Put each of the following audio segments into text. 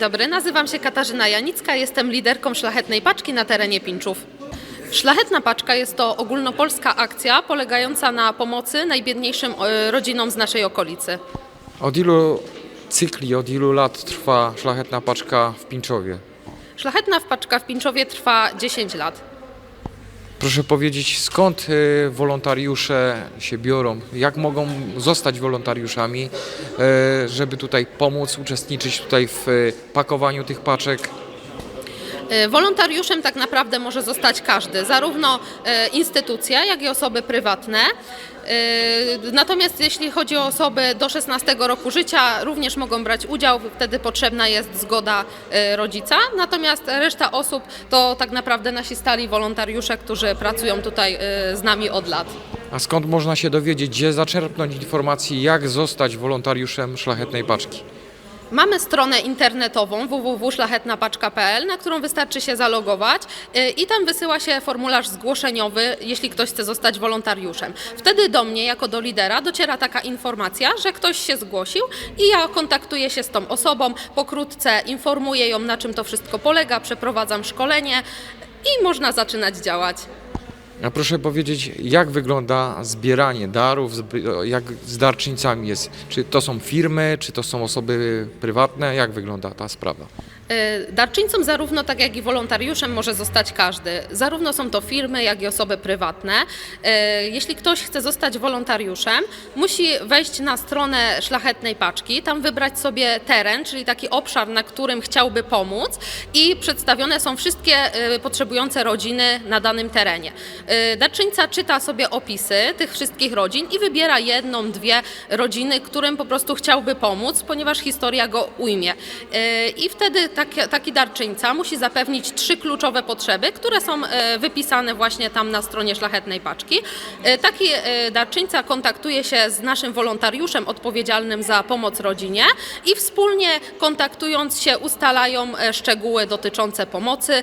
dobry, nazywam się Katarzyna Janicka, jestem liderką Szlachetnej Paczki na terenie Pinczów. Szlachetna Paczka jest to ogólnopolska akcja polegająca na pomocy najbiedniejszym e, rodzinom z naszej okolicy. Od ilu cykli, od ilu lat trwa szlachetna paczka w Pińczowie? Szlachetna Paczka w Pinczowie trwa 10 lat. Proszę powiedzieć, skąd y, wolontariusze się biorą? Jak mogą zostać wolontariuszami, y, żeby tutaj pomóc, uczestniczyć tutaj w y, pakowaniu tych paczek? Wolontariuszem tak naprawdę może zostać każdy, zarówno instytucja, jak i osoby prywatne. E, Natomiast jeśli chodzi o osoby do 16 roku życia, również mogą brać udział, wtedy potrzebna jest zgoda e, rodzica. Natomiast reszta osób to tak naprawdę nasi stali wolontariusze, którzy pracują tutaj e, z nami od lat. A skąd można się dowiedzieć, gdzie zaczerpnąć informacji, jak zostać wolontariuszem szlachetnej paczki? Mamy stronę internetową www.szlachetnapaczka.pl, na którą wystarczy się zalogować y, i tam wysyła się formularz zgłoszeniowy, jeśli ktoś chce zostać wolontariuszem. Wtedy do mnie, jako do lidera, dociera taka informacja, że ktoś się zgłosił i ja kontaktuję się z tą osobą, pokrótce informuję ją, na czym to wszystko polega, przeprowadzam szkolenie i można zaczynać działać. A proszę powiedzieć, jak wygląda zbieranie darów, jak z darczyńcami jest? Czy to są firmy, czy to są osoby prywatne? Jak wygląda ta sprawa? Y, Darczyńcą zarówno tak jak i wolontariuszem może zostać każdy. Zarówno są to firmy, jak i osoby prywatne. Y, Jeśli ktoś chce zostać wolontariuszem, musi wejść na stronę Szlachetnej Paczki, tam wybrać sobie teren, czyli taki obszar, na którym chciałby pomóc i przedstawione są wszystkie y, potrzebujące rodziny na danym terenie. Darczyńca czyta sobie opisy tych wszystkich rodzin i wybiera jedną, dwie rodziny, którym po prostu chciałby pomóc, ponieważ historia go ujmie. I wtedy taki, taki darczyńca musi zapewnić trzy kluczowe potrzeby, które są e, wypisane właśnie tam na stronie Szlachetnej Paczki. E, Taki e, darczyńca kontaktuje się z naszym wolontariuszem odpowiedzialnym za pomoc rodzinie i wspólnie kontaktując się ustalają szczegóły dotyczące pomocy.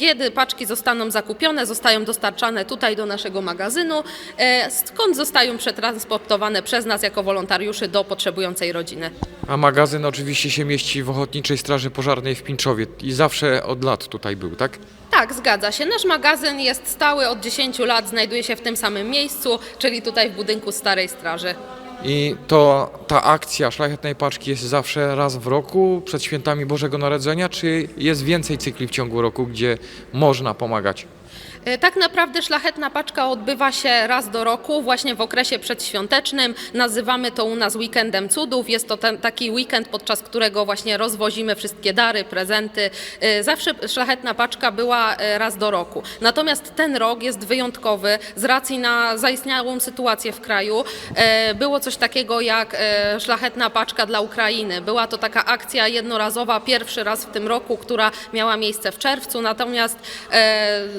Kiedy paczki zostaną zakupione, zostają dostarczane tutaj do naszego magazynu, skąd zostają przetransportowane przez nas jako wolontariuszy do potrzebującej rodziny. A magazyn oczywiście się mieści w Ochotniczej Straży Pożarnej w Pińczowie i zawsze od lat tutaj był, tak? Tak, zgadza się. Nasz magazyn jest stały od 10 lat, znajduje się w tym samym miejscu, czyli tutaj w budynku Starej Straży. I to ta akcja Szlachetnej Paczki jest zawsze raz w roku przed świętami Bożego Narodzenia, czy jest więcej cykli w ciągu roku, gdzie można pomagać? E, Tak naprawdę szlachetna paczka odbywa się raz do roku, właśnie w okresie przedświątecznym. Nazywamy to u nas weekendem cudów. Jest to ten, taki weekend, podczas którego właśnie rozwozimy wszystkie dary, prezenty. E, Zawsze szlachetna paczka była e, raz do roku. Natomiast ten rok jest wyjątkowy z racji na zaistniałą sytuację w kraju. Było coś takiego jak szlachetna paczka dla Ukrainy. Była to taka akcja jednorazowa, pierwszy raz w tym roku, która miała miejsce w czerwcu, natomiast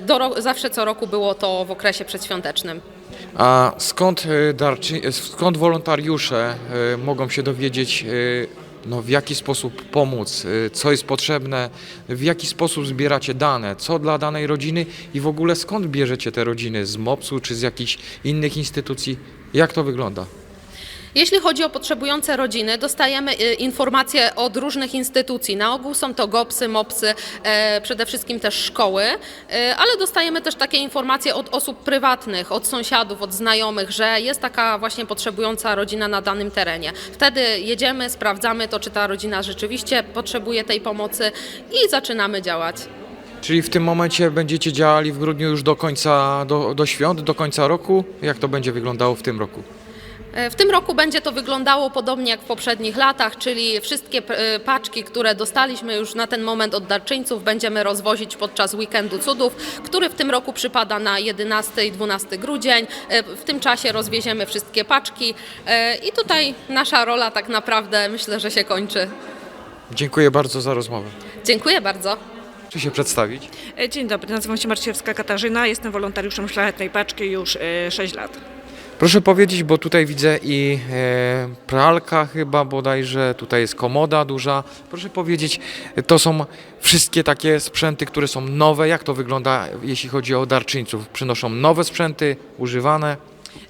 do ro- zawsze co roku było to w okresie przedświątecznym. A skąd, y, darczy, y, skąd wolontariusze y, mogą się dowiedzieć, no, w jaki sposób pomóc, co jest potrzebne, w jaki sposób zbieracie dane, co dla danej rodziny i w ogóle skąd bierzecie te rodziny, z MOPS-u czy z jakichś innych instytucji? Jak to wygląda? Jeśli chodzi o potrzebujące rodziny, dostajemy y, informacje od różnych instytucji. Na ogół są to GOPSy, MOPSy, e, przede wszystkim też szkoły, e, ale dostajemy też takie informacje od osób prywatnych, od sąsiadów, od znajomych, że jest taka właśnie potrzebująca rodzina na danym terenie. Wtedy jedziemy, sprawdzamy to, czy ta rodzina rzeczywiście potrzebuje tej pomocy i zaczynamy działać. Czyli w tym momencie będziecie działali w grudniu już do końca, do, do świąt, do końca roku? Jak to będzie wyglądało w tym roku? W tym roku będzie to wyglądało podobnie jak w poprzednich latach, czyli wszystkie e, paczki, które dostaliśmy już na ten moment od darczyńców, będziemy rozwozić podczas weekendu cudów, który w tym roku przypada na 11 i 12 grudzień. E, W tym czasie rozwieziemy wszystkie paczki e, i tutaj nasza rola tak naprawdę myślę, że się kończy. Dziękuję bardzo za rozmowę. Dziękuję bardzo. Czy się przedstawić? Dzień dobry, nazywam się Marciewska Katarzyna, jestem wolontariuszem Szlachetnej Paczki już e, 6 lat. Proszę powiedzieć, bo tutaj widzę i e, pralka chyba bodajże, tutaj jest komoda duża. Proszę powiedzieć, to są wszystkie takie sprzęty, które są nowe. Jak to wygląda, jeśli chodzi o darczyńców? Przynoszą nowe sprzęty, używane?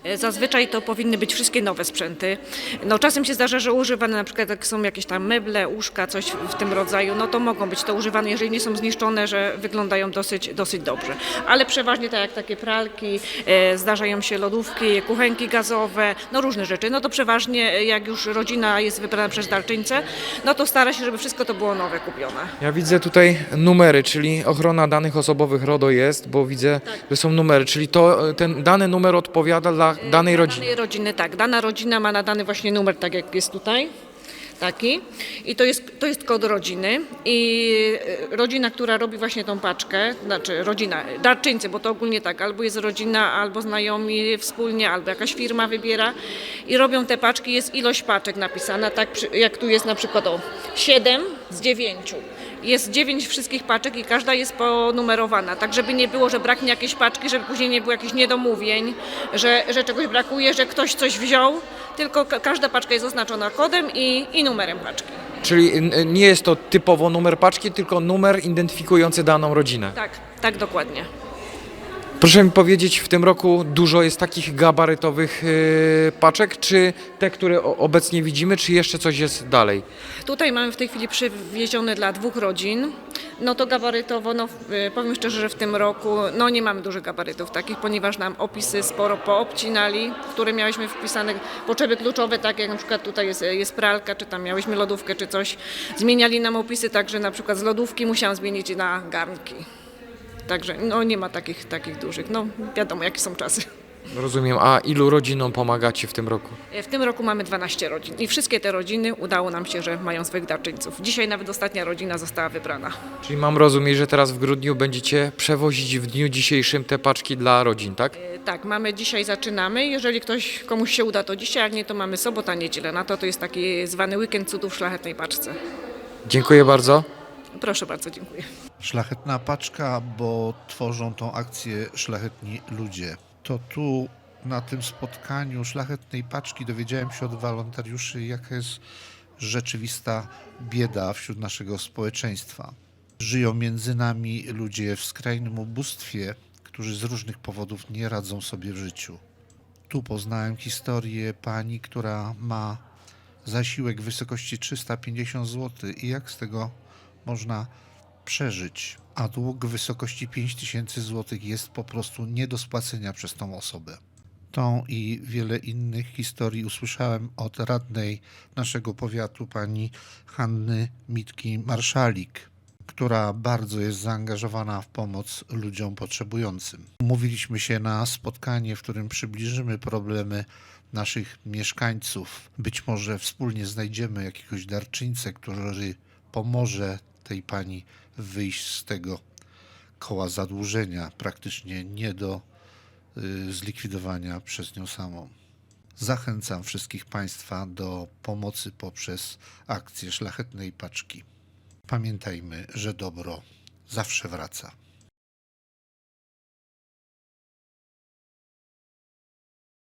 E, Zazwyczaj to powinny być wszystkie nowe sprzęty. No czasem się zdarza, że używane na przykład jak są jakieś tam meble, łóżka, coś w tym rodzaju, no to mogą być to używane, jeżeli nie są zniszczone, że wyglądają dosyć, dosyć dobrze. Ale przeważnie tak jak takie pralki, e, zdarzają się lodówki, kuchenki gazowe, no różne rzeczy. No to przeważnie e, jak już rodzina jest wybrana przez darczyńcę, no to stara się, żeby wszystko to było nowe kupione. Ja widzę tutaj numery, czyli ochrona danych osobowych RODO jest, bo widzę, że są numery, czyli to ten dany numer odpowiada dla danej rodziny. Danej rodziny, tak. Dana rodzina ma nadany właśnie numer, tak jak jest tutaj. Taki. I to jest, to jest kod rodziny. I e, rodzina, która robi właśnie tą paczkę, znaczy rodzina, darczyńcy, bo to ogólnie tak, albo jest rodzina, albo znajomi wspólnie, albo jakaś firma wybiera i robią te paczki, jest ilość paczek napisana, tak jak tu jest na przykład o 7 z 9. Jest 9 wszystkich paczek i każda jest ponumerowana, tak żeby nie było, że braknie jakiejś paczki, żeby później nie było jakichś niedomówień, że, że czegoś brakuje, że ktoś coś wziął, tylko ka- każda paczka jest oznaczona kodem i, i numerem paczki. Czyli nie jest to typowo numer paczki, tylko numer identyfikujący daną rodzinę. Tak, tak dokładnie. Proszę mi powiedzieć, w tym roku dużo jest takich gabarytowych e, paczek, czy te, które obecnie widzimy, czy jeszcze coś jest dalej? Tutaj mamy w tej chwili przywiezione dla dwóch rodzin. No to gabarytowo, no y, powiem szczerze, że w tym roku no nie mamy dużych gabarytów takich, ponieważ nam opisy sporo poobcinali, które miałyśmy wpisane, potrzeby kluczowe, tak jak na przykład tutaj jest, jest pralka, czy tam miałyśmy lodówkę, czy coś. Zmieniali nam opisy, także na przykład z lodówki musiałam zmienić na garnki. Także no nie ma takich, takich dużych. No wiadomo, jakie są czasy. Rozumiem. A ilu rodzinom pomagacie w tym roku? W tym roku mamy 12 rodzin i wszystkie te rodziny udało nam się, że mają swoich darczyńców. Dzisiaj nawet ostatnia rodzina została wybrana. Czyli mam rozumieć, że teraz w grudniu będziecie przewozić w dniu dzisiejszym te paczki dla rodzin, tak? E, Tak, mamy dzisiaj, zaczynamy. Jeżeli ktoś, komuś się uda, to dzisiaj, jak nie, to mamy sobota, niedzielę. Na to to jest taki zwany weekend cudów w szlachetnej paczce. Dziękuję bardzo. Proszę bardzo, dziękuję. Szlachetna paczka, bo tworzą tą akcję szlachetni ludzie. To tu na tym spotkaniu szlachetnej paczki dowiedziałem się od wolontariuszy, jaka jest rzeczywista bieda wśród naszego społeczeństwa. Żyją między nami ludzie w skrajnym ubóstwie, którzy z różnych powodów nie radzą sobie w życiu. Tu poznałem historię pani, która ma zasiłek w wysokości 350 zł i jak z tego można przeżyć, a dług w wysokości 5000 zł jest po prostu nie do spłacenia przez tą osobę. Tą i wiele innych historii usłyszałem od radnej naszego powiatu, pani Hanny Mitki-Marszalik, która bardzo jest zaangażowana w pomoc ludziom potrzebującym. Umówiliśmy się na spotkanie, w którym przybliżymy problemy naszych mieszkańców. Być może wspólnie znajdziemy jakiegoś darczyńcę, który pomoże tej pani wyjść z tego koła zadłużenia, praktycznie nie do y, zlikwidowania przez nią samą. Zachęcam wszystkich Państwa do pomocy poprzez akcję Szlachetnej Paczki. Pamiętajmy, że dobro zawsze wraca.